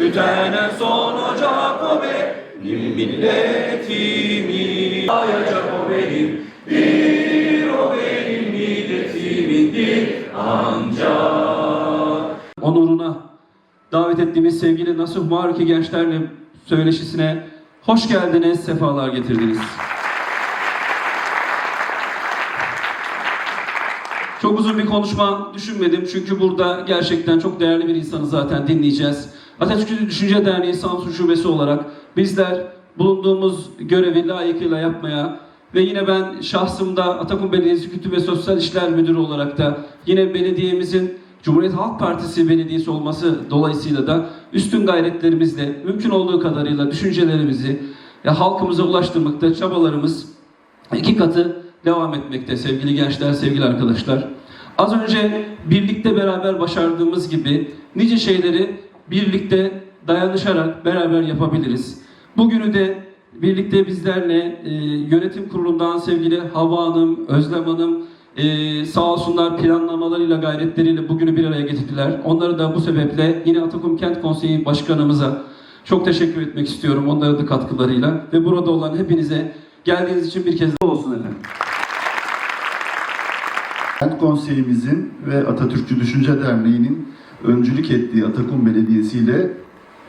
Gütenen son ocak o benim milletimi Ayacak o benim bir o benim milletimindir ancak Onuruna davet ettiğimiz sevgili Nasuh Maruki Gençlerle söyleşisine hoş geldiniz, sefalar getirdiniz. Çok uzun bir konuşma düşünmedim çünkü burada gerçekten çok değerli bir insanı zaten dinleyeceğiz. Atatürk Düşünce Derneği Samsun Şubesi olarak bizler bulunduğumuz görevi layıkıyla yapmaya ve yine ben şahsımda Atakum Belediyesi Kültür ve Sosyal İşler Müdürü olarak da yine belediyemizin Cumhuriyet Halk Partisi belediyesi olması dolayısıyla da üstün gayretlerimizle mümkün olduğu kadarıyla düşüncelerimizi ya halkımıza ulaştırmakta çabalarımız iki katı devam etmekte sevgili gençler, sevgili arkadaşlar. Az önce birlikte beraber başardığımız gibi nice şeyleri birlikte dayanışarak beraber yapabiliriz. Bugünü de birlikte bizlerle e, yönetim kurulundan sevgili Hava Hanım, Özlem Hanım e, sağ olsunlar planlamalarıyla gayretleriyle bugünü bir araya getirdiler. Onları da bu sebeple yine Atakum Kent Konseyi Başkanımıza çok teşekkür etmek istiyorum onların da katkılarıyla ve burada olan hepinize geldiğiniz için bir kez daha olsun efendim. Kent Konseyimizin ve Atatürkçü Düşünce Derneği'nin öncülük ettiği Atakum Belediyesi ile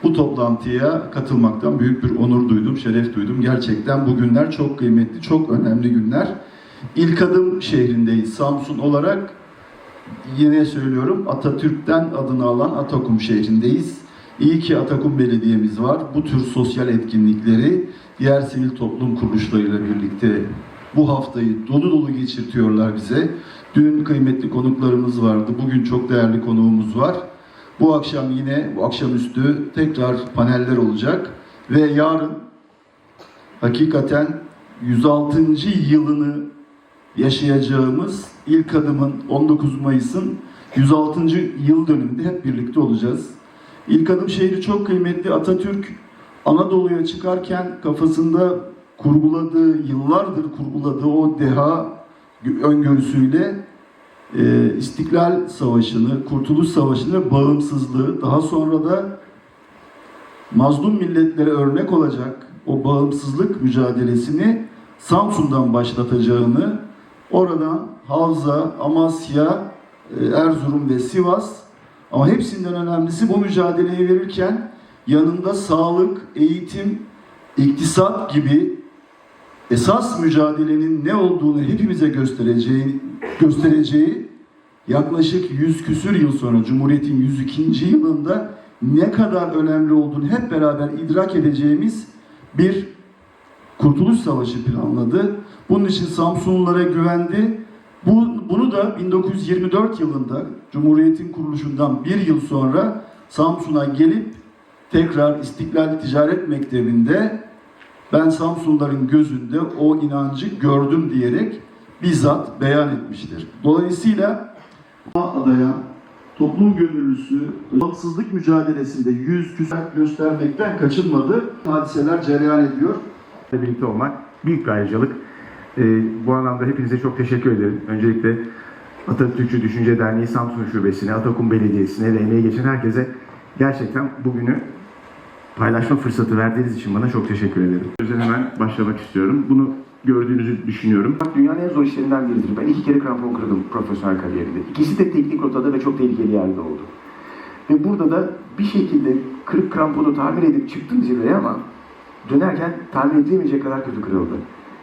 bu toplantıya katılmaktan büyük bir onur duydum, şeref duydum. Gerçekten bu günler çok kıymetli, çok önemli günler. İlk adım şehrindeyiz. Samsun olarak yine söylüyorum Atatürk'ten adını alan Atakum şehrindeyiz. İyi ki Atakum Belediye'miz var. Bu tür sosyal etkinlikleri diğer sivil toplum kuruluşlarıyla birlikte bu haftayı dolu dolu geçirtiyorlar bize. Dün kıymetli konuklarımız vardı. Bugün çok değerli konuğumuz var. Bu akşam yine, bu akşamüstü tekrar paneller olacak. Ve yarın hakikaten 106. yılını yaşayacağımız ilk adımın 19 Mayıs'ın 106. yıl dönümünde hep birlikte olacağız. İlk adım şehri çok kıymetli. Atatürk Anadolu'ya çıkarken kafasında kurguladığı, yıllardır kurguladığı o deha öngörüsüyle e, İstiklal Savaşı'nı, Kurtuluş Savaşı'nı, bağımsızlığı, daha sonra da mazlum milletlere örnek olacak o bağımsızlık mücadelesini Samsun'dan başlatacağını, oradan Havza, Amasya, e, Erzurum ve Sivas ama hepsinden önemlisi bu mücadeleyi verirken yanında sağlık, eğitim, iktisat gibi esas mücadelenin ne olduğunu hepimize göstereceği, göstereceği yaklaşık 100 küsür yıl sonra Cumhuriyet'in 102. yılında ne kadar önemli olduğunu hep beraber idrak edeceğimiz bir Kurtuluş Savaşı planladı. Bunun için Samsunlulara güvendi. Bu, bunu da 1924 yılında Cumhuriyet'in kuruluşundan bir yıl sonra Samsun'a gelip tekrar İstiklal Ticaret Mektebi'nde ben Samsunluların gözünde o inancı gördüm diyerek bizzat beyan etmiştir. Dolayısıyla adaya toplum gönüllüsü bağımsızlık mücadelesinde yüz küsur göstermekten kaçınmadı. Hadiseler cereyan ediyor. birlikte olmak büyük bir ayrıcalık. Ee, bu anlamda hepinize çok teşekkür ederim. Öncelikle Atatürkçü Düşünce Derneği Samsun Şubesi'ne, Atakum Belediyesi'ne ve emeği geçen herkese gerçekten bugünü paylaşma fırsatı verdiğiniz için bana çok teşekkür ederim. Sözden hemen başlamak istiyorum. Bunu gördüğünüzü düşünüyorum. Dünyanın en zor işlerinden biridir. Ben iki kere krampon kırdım profesyonel kariyerimde. İkisi de teknik rotada ve çok tehlikeli yerde oldu. Ve burada da bir şekilde kırık kramponu tamir edip çıktım zirveye ama dönerken tamir edilemeyecek kadar kötü kırıldı.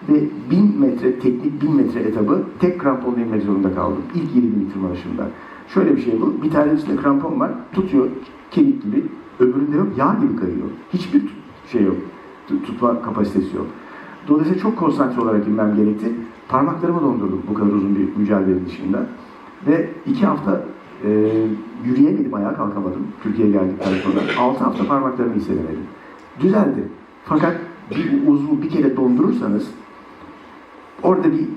Ve 1000 metre, teknik 1000 metre etabı tek kramponla inmek zorunda kaldım. İlk 7000 tırmanışımda. Şöyle bir şey bu. Bir tanesinde krampon var. Tutuyor kemik gibi. Öbüründe yok. Yağ gibi kayıyor. Hiçbir şey yok. Tut- Tutma kapasitesi yok. Dolayısıyla çok konsantre olarak inmem gerekti. Parmaklarımı dondurdum bu kadar uzun bir mücadelenin dışında. Ve iki hafta e, yürüyemedim, ayağa kalkamadım Türkiye'ye geldikten sonra. Altı hafta parmaklarımı hissedemedim. Düzeldi. Fakat bir uzvu bir kere dondurursanız orada bir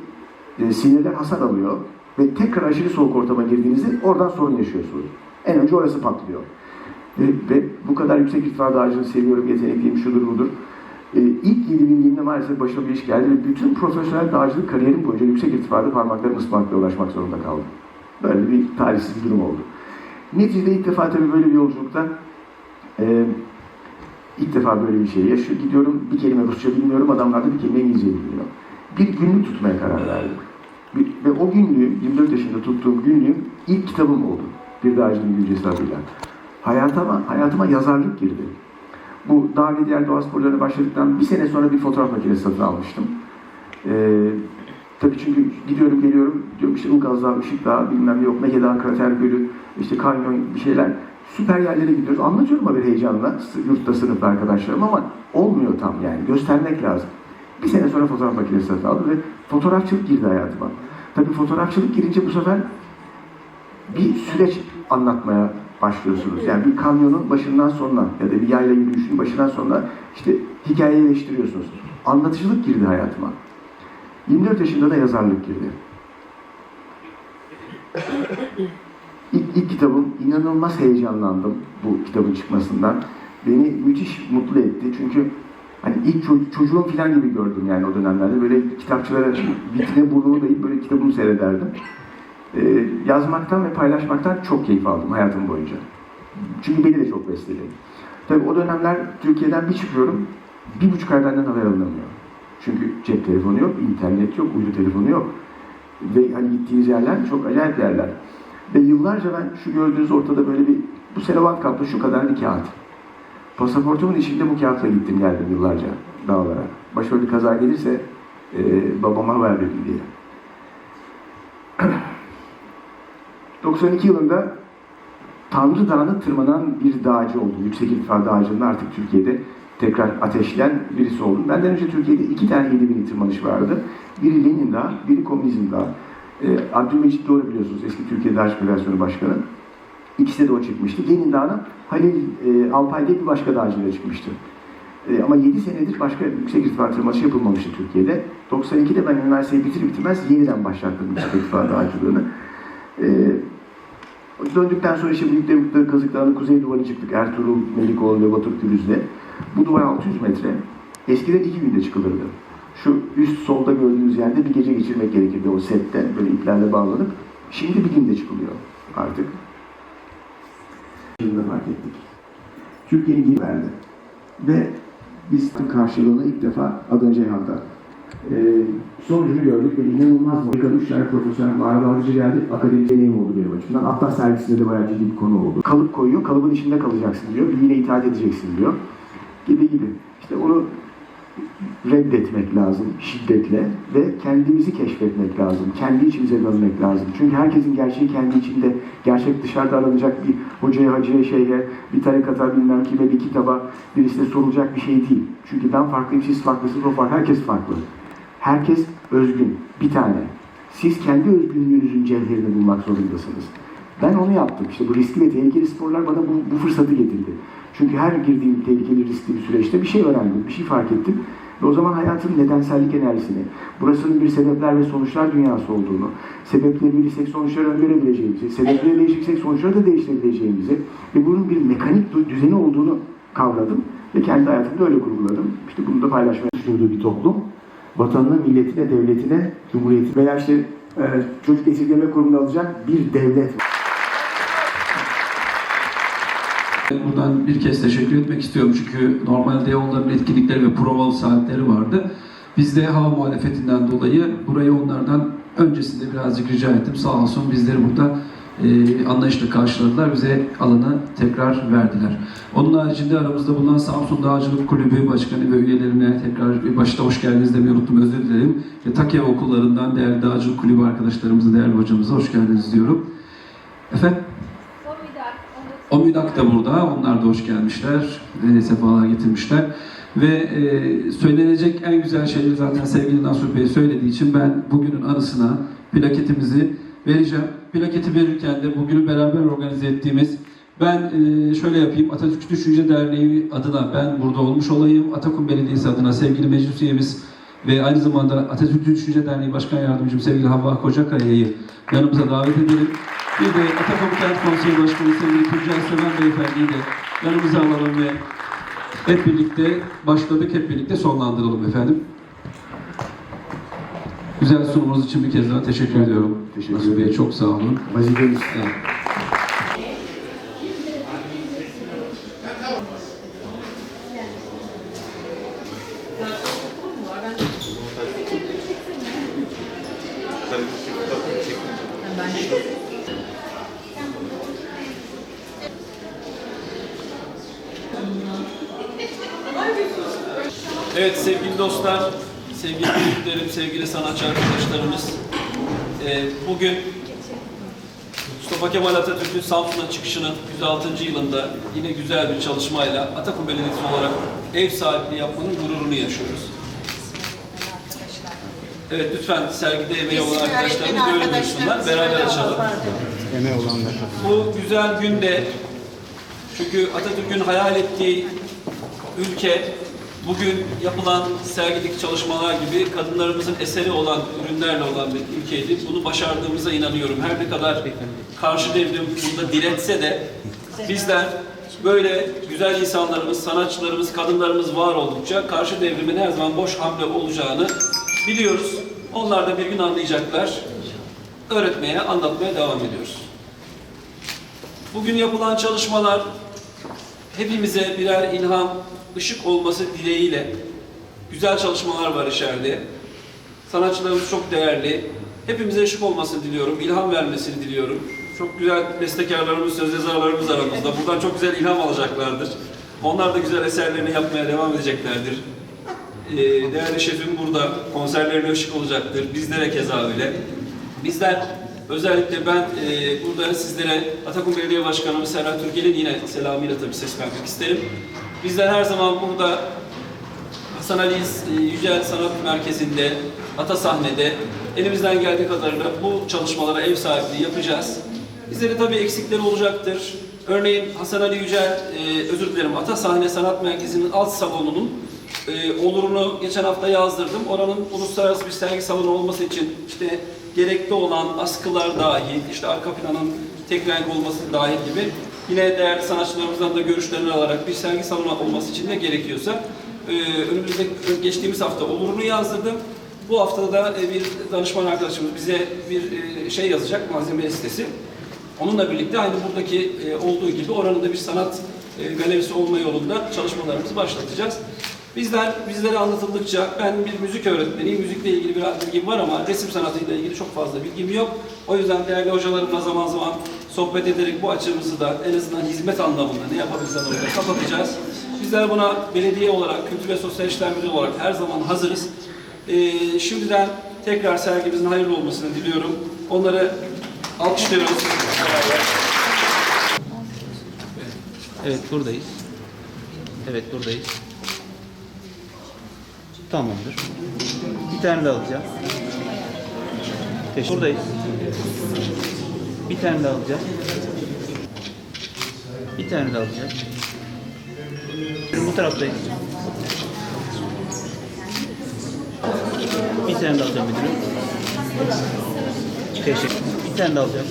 e, sinirler hasar alıyor ve tekrar aşırı soğuk ortama girdiğinizde oradan sorun yaşıyorsunuz. En önce orası patlıyor. Ve, ve bu kadar yüksek irtifa dağcını seviyorum, yetenekliyim, şudur budur. Ee, ilk 7 binliğimde maalesef başıma bir iş geldi ve bütün profesyonel dağcılık kariyerim boyunca yüksek irtifada parmaklarım ıspanakla ulaşmak zorunda kaldım. Böyle bir talihsiz durum oldu. Neticede ilk defa tabii böyle bir yolculukta Ee, ilk defa böyle bir şey yaşıyor. Gidiyorum bir kelime Rusça bilmiyorum, adamlar da bir kelime İngilizce bilmiyor. Bir günlük tutmaya karar verdim. Bir- ve o günlüğüm, 24 yaşında tuttuğum günlüğüm ilk kitabım oldu. Bir Dağcının Gülcesi adıyla. Hayatıma, hayatıma yazarlık girdi. Bu dağ ve diğer doğa sporlarına başladıktan bir sene sonra bir fotoğraf makinesi satın almıştım. Ee, tabii çünkü gidiyorum geliyorum, diyorum işte Ilgaz Dağı, Işık Dağı, bilmem ne yok, Mege Dağı, Krater Gölü, işte kanyon bir şeyler. Süper yerlere gidiyoruz. Anlatıyorum haber heyecanla, yurtta sınıfta arkadaşlarım ama olmuyor tam yani. Göstermek lazım. Bir sene sonra fotoğraf makinesi satın aldım ve fotoğrafçılık girdi hayatıma. Tabii fotoğrafçılık girince bu sefer bir süreç anlatmaya başlıyorsunuz. Yani bir kamyonun başından sonuna ya da bir yayla yürüyüşünün başından sonuna işte hikayeleştiriyorsunuz. Anlatıcılık girdi hayatıma. 24 yaşında da yazarlık girdi. İlk, ilk kitabım inanılmaz heyecanlandım bu kitabın çıkmasından. Beni müthiş mutlu etti çünkü hani ilk ço- çocuğum falan gibi gördüm yani o dönemlerde. Böyle kitapçılara vitrine burnumu dayayıp böyle kitabımı seyrederdim. Ee, yazmaktan ve paylaşmaktan çok keyif aldım hayatım boyunca. Çünkü beni de çok besledi. Tabii o dönemler Türkiye'den bir çıkıyorum, bir buçuk ay benden haber alınamıyor. Çünkü cep telefonu yok, internet yok, uydu telefonu yok. Ve hani gittiğiniz yerler çok acayip yerler. Ve yıllarca ben şu gördüğünüz ortada böyle bir, bu selavat kaplı şu kadar bir kağıt. Pasaportumun içinde bu kağıtla gittim geldim yıllarca dağlara. Bir kaza gelirse e, babama haber verin diye. 92 yılında Tanrı Dağı'na tırmanan bir dağcı oldum. Yüksek irtifa dağcılığında artık Türkiye'de tekrar ateşleyen birisi oldum. Benden önce Türkiye'de iki tane 7000 tırmanış vardı. Biri Lenin Dağı, biri Komünizm Dağı. Ee, Abdülmecit Doğru biliyorsunuz eski Türkiye Dağcı Federasyonu Başkanı. İkisi de o çıkmıştı. Lenin Dağı'na Halil e, Alpay bir başka dağcıyla çıkmıştı. E, ama 7 senedir başka yüksek irtifa tırmanışı yapılmamıştı Türkiye'de. 92'de ben üniversiteyi bitir bitirmez yeniden başlattım yüksek irtifa dağcılığını. E, Döndükten sonra işte Büyük Devletleri Kazık Dağı'nın kuzey duvarına çıktık. Ertuğrul, Melikoğlu ve Batur Pürüz'le. Bu duvar 600 metre. Eskiden iki günde çıkılırdı. Şu üst solda gördüğünüz yerde bir gece geçirmek gerekirdi o sette. Böyle iplerle bağlanıp. Şimdi bir günde çıkılıyor artık. Şimdi fark ettik. Türkiye'nin verdi. Ve biz karşılığını ilk defa Adana Ceyhan'da ee, sonucunu gördük ve inanılmaz Amerika'da üç tane profesyonel mağara dalgıcı geldi. Akademik deneyim oldu benim açımdan. Hatta servisinde de bayağı ciddi bir konu oldu. Kalıp koyuyor, kalıbın içinde kalacaksın diyor. Büyüğüne itaat edeceksin diyor. Gibi gibi. İşte onu reddetmek lazım şiddetle ve kendimizi keşfetmek lazım. Kendi içimize dönmek lazım. Çünkü herkesin gerçeği kendi içinde, gerçek dışarıda aranacak bir hocaya, hacıya, şeyhe, bir tarikata, bilmem kime, bir kitaba, birisine sorulacak bir şey değil. Çünkü ben farklıyım, siz farklısınız, o farklı, herkes farklı. Herkes özgün, bir tane. Siz kendi özgünlüğünüzün cevherini bulmak zorundasınız. Ben onu yaptım. İşte bu riskli ve tehlikeli sporlar bana bu, bu fırsatı getirdi. Çünkü her girdiğim tehlikeli, riskli bir süreçte bir şey öğrendim, bir şey fark ettim. Ve o zaman hayatın nedensellik enerjisini, burasının bir sebepler ve sonuçlar dünyası olduğunu, sebepleri bilirsek sonuçları öngörebileceğimizi, sebepleri değişirsek sonuçları da değiştirebileceğimizi ve bunun bir mekanik dü- düzeni olduğunu kavradım ve kendi hayatımda öyle kurguladım. İşte bunu da paylaşmaya düşündüğü bir toplum. Vatanına, milletine, devletine, cumhuriyetine veya işte e, çocuk esirgeme kurumunu alacak bir devlet Buradan bir kez teşekkür etmek istiyorum çünkü normalde onların etkinlikleri ve provalı saatleri vardı. Biz de hava muhalefetinden dolayı burayı onlardan öncesinde birazcık rica ettim. Sağ olsun bizleri burada e, anlayışla karşıladılar. Bize alanı tekrar verdiler. Onun haricinde aramızda bulunan Samsun Dağcılık Kulübü Başkanı ve üyelerine tekrar başta hoş geldiniz demeyi unuttum özür dilerim. Ve Takya okullarından değerli Dağcılık Kulübü arkadaşlarımıza, değerli hocamıza hoş geldiniz diyorum. Efendim? O Müdak da burada. Onlar da hoş gelmişler. E, sefalar getirmişler. Ve e, söylenecek en güzel şeyleri zaten sevgili Nasuh Bey söylediği için ben bugünün anısına plaketimizi vereceğim. Plaketi verirken de bugünü beraber organize ettiğimiz ben e, şöyle yapayım. Atatürk Düşünce Derneği adına ben burada olmuş olayım. Atakum Belediyesi adına sevgili meclis üyemiz ve aynı zamanda Atatürk Düşünce Derneği Başkan Yardımcım sevgili Havva Kocakaya'yı yanımıza davet edelim. Bir de Atakum Kent Konseyi Başkanı sevgili Tuncay Seven Beyefendi'yi de yanımıza alalım ve hep birlikte başladık, hep birlikte sonlandıralım efendim. Güzel sunumunuz için bir kez daha teşekkür ediyorum. Teşekkür Nasuh Bey çok sağ olun. vazifemiz. Evet. Evet sevgili dostlar, sevgili büyüklerim, sevgili sanatçı arkadaşlarımız. eee, bugün Mustafa Kemal Atatürk'ün Samsun'a çıkışının 106. yılında yine güzel bir çalışmayla Atakum Belediyesi olarak ev sahipliği yapmanın gururunu yaşıyoruz. Evet lütfen sergide emeği olan arkadaşlarımız böyle buyursunlar. Beraber açalım. Bu güzel günde çünkü Atatürk'ün hayal ettiği ülke bugün yapılan sergideki çalışmalar gibi kadınlarımızın eseri olan ürünlerle olan bir ülkeydi. Bunu başardığımıza inanıyorum. Her ne kadar karşı devrim bunda diretse de bizler böyle güzel insanlarımız, sanatçılarımız, kadınlarımız var oldukça karşı devrimin her zaman boş hamle olacağını biliyoruz. Onlar da bir gün anlayacaklar. Öğretmeye, anlatmaya devam ediyoruz. Bugün yapılan çalışmalar hepimize birer ilham, ışık olması dileğiyle güzel çalışmalar var içeride. Sanatçılarımız çok değerli. Hepimize ışık olmasını diliyorum, ilham vermesini diliyorum. Çok güzel bestekarlarımız, söz yazarlarımız aramızda. Buradan çok güzel ilham alacaklardır. Onlar da güzel eserlerini yapmaya devam edeceklerdir. Ee, değerli şefim burada konserlerine ışık olacaktır. Bizlere keza öyle. Bizler özellikle ben e, burada sizlere Atakum Belediye Başkanımız Serhat Türkel'in yine selamıyla tabii ses vermek isterim. Bizler her zaman burada Hasan Ali e, Yücel Sanat Merkezi'nde, Ata Sahne'de elimizden geldiği kadarıyla bu çalışmalara ev sahipliği yapacağız. Bizlerin tabii eksikleri olacaktır. Örneğin Hasan Ali Yücel, e, özür dilerim, Ata Sahne Sanat Merkezi'nin alt salonunun e, olurunu geçen hafta yazdırdım. Oranın uluslararası bir sergi salonu olması için işte gerekli olan askılar dahil, işte arka planın tek renk olması dahil gibi yine değerli sanatçılarımızdan da görüşlerini alarak bir sergi salonu olması için de gerekiyorsa e, önümüzde geçtiğimiz hafta olurunu yazdırdım. Bu haftada da e, bir danışman arkadaşımız bize bir e, şey yazacak, malzeme listesi. Onunla birlikte aynı buradaki e, olduğu gibi oranın da bir sanat e, galerisi olma yolunda çalışmalarımızı başlatacağız. Bizler bizlere anlatıldıkça ben bir müzik öğretmeniyim. Müzikle ilgili biraz bilgim var ama resim sanatıyla ilgili çok fazla bilgim yok. O yüzden değerli hocalarımla zaman zaman sohbet ederek bu açığımızı da en azından hizmet anlamında ne yapabiliriz anlamında kapatacağız. Bizler buna belediye olarak, Kültür ve Sosyal İşler Müdürü olarak her zaman hazırız. Ee, şimdiden tekrar sergimizin hayırlı olmasını diliyorum. Onları alkışlıyoruz. Evet buradayız. Evet buradayız. Tamamdır. Bir tane daha alacağım. Teşekkür Buradayız. Bir tane daha alacağım. Bir tane daha alacağım. Bu taraftayız. Bir tane daha alacağım müdürüm. Teşekkür. Bir tane daha alacağım.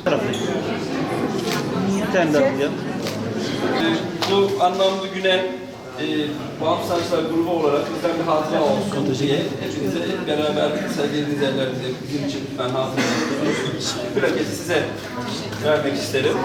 Bu taraftayız. Bir tane daha alacağım. Ee, bu anlamlı güne e, Bağımsız Sanatçılar Grubu olarak bizden bir hatıra olsun diye hepinize beraber sevdiğiniz yerlerde bizim için lütfen hatıra olsunuz. Plaketi size vermek isterim.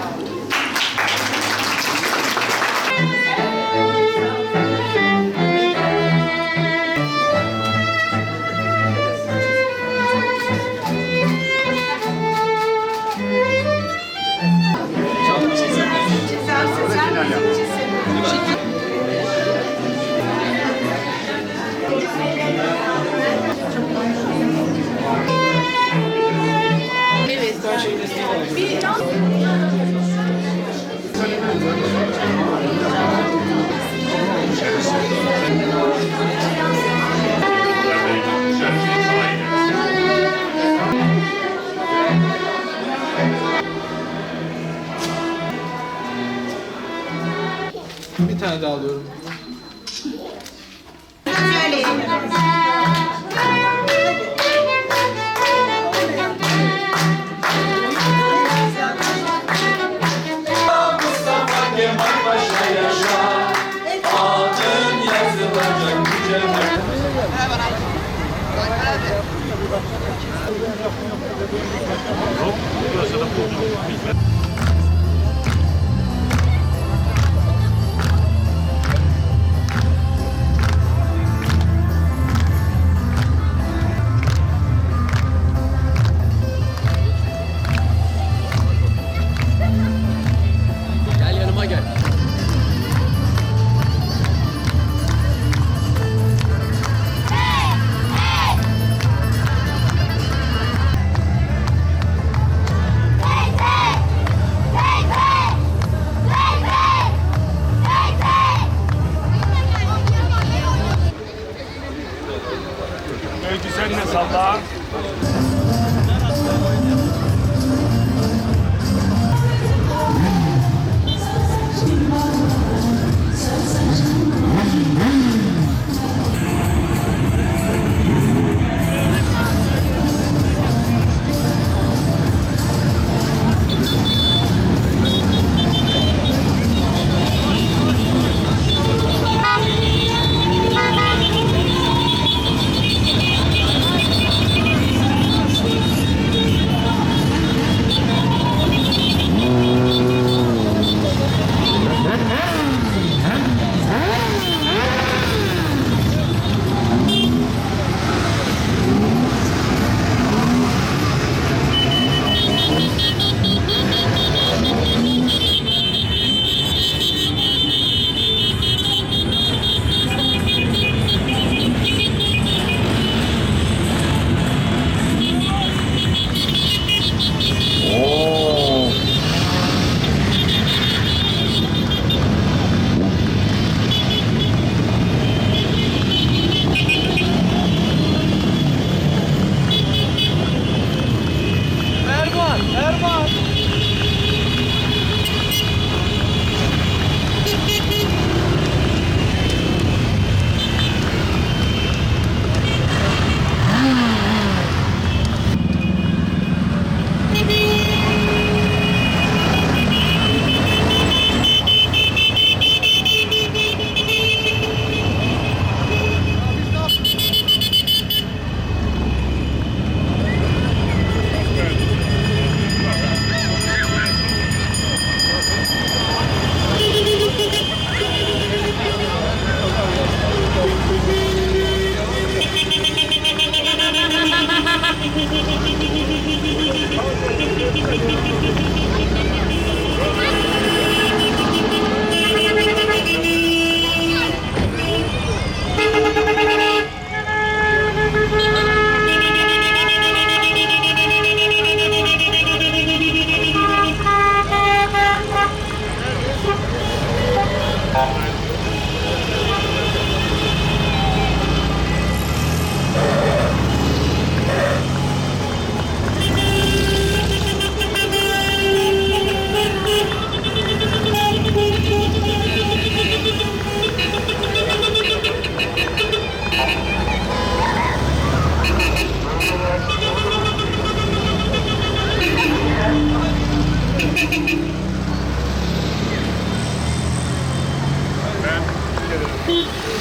Bir tane daha alıyorum. Adın yazılacak mücevher.